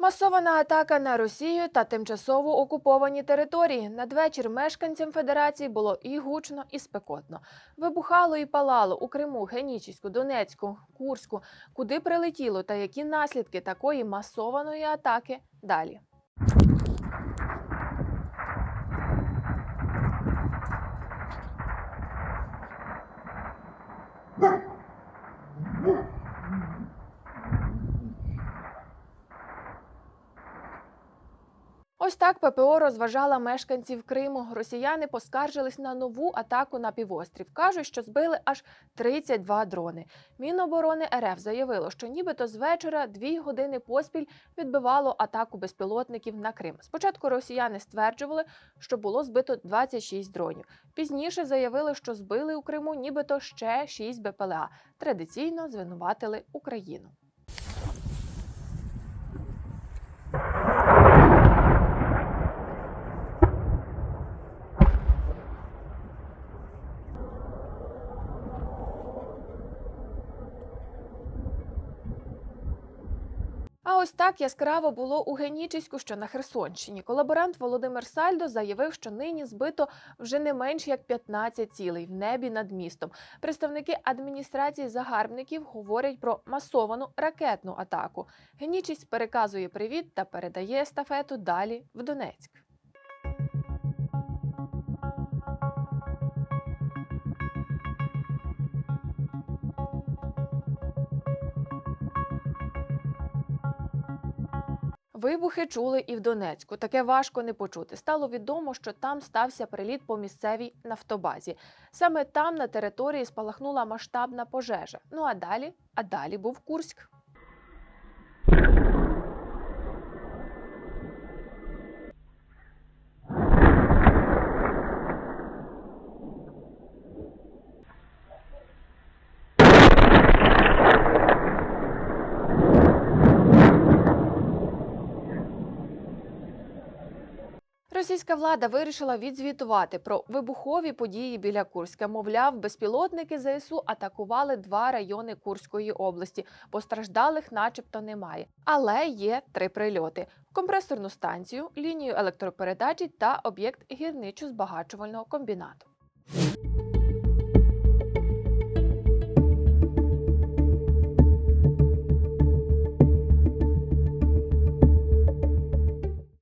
Масована атака на Росію та тимчасово окуповані території. Надвечір мешканцям Федерації було і гучно, і спекотно. Вибухало і палало у Криму, Генічіську, Донецьку, Курську. Куди прилетіло та які наслідки такої масованої атаки далі. Ось так ППО розважала мешканців Криму. Росіяни поскаржились на нову атаку на півострів. кажуть, що збили аж 32 дрони. Міноборони РФ заявило, що нібито з вечора дві години поспіль відбивало атаку безпілотників на Крим. Спочатку росіяни стверджували, що було збито 26 дронів. Пізніше заявили, що збили у Криму нібито ще 6 БПЛА. Традиційно звинуватили Україну. А ось так яскраво було у Генічиську, що на Херсонщині. Колаборант Володимир Сальдо заявив, що нині збито вже не менш як 15 цілей в небі над містом. Представники адміністрації загарбників говорять про масовану ракетну атаку. Генічість переказує привіт та передає естафету далі в Донецьк. Вибухи чули і в Донецьку. Таке важко не почути. Стало відомо, що там стався приліт по місцевій нафтобазі. Саме там на території спалахнула масштабна пожежа. Ну а далі, а далі був Курськ. Російська влада вирішила відзвітувати про вибухові події біля Курська. Мовляв, безпілотники ЗСУ атакували два райони Курської області. Постраждалих, начебто, немає. Але є три прильоти: компресорну станцію, лінію електропередачі та об'єкт гірничо-збагачувального комбінату.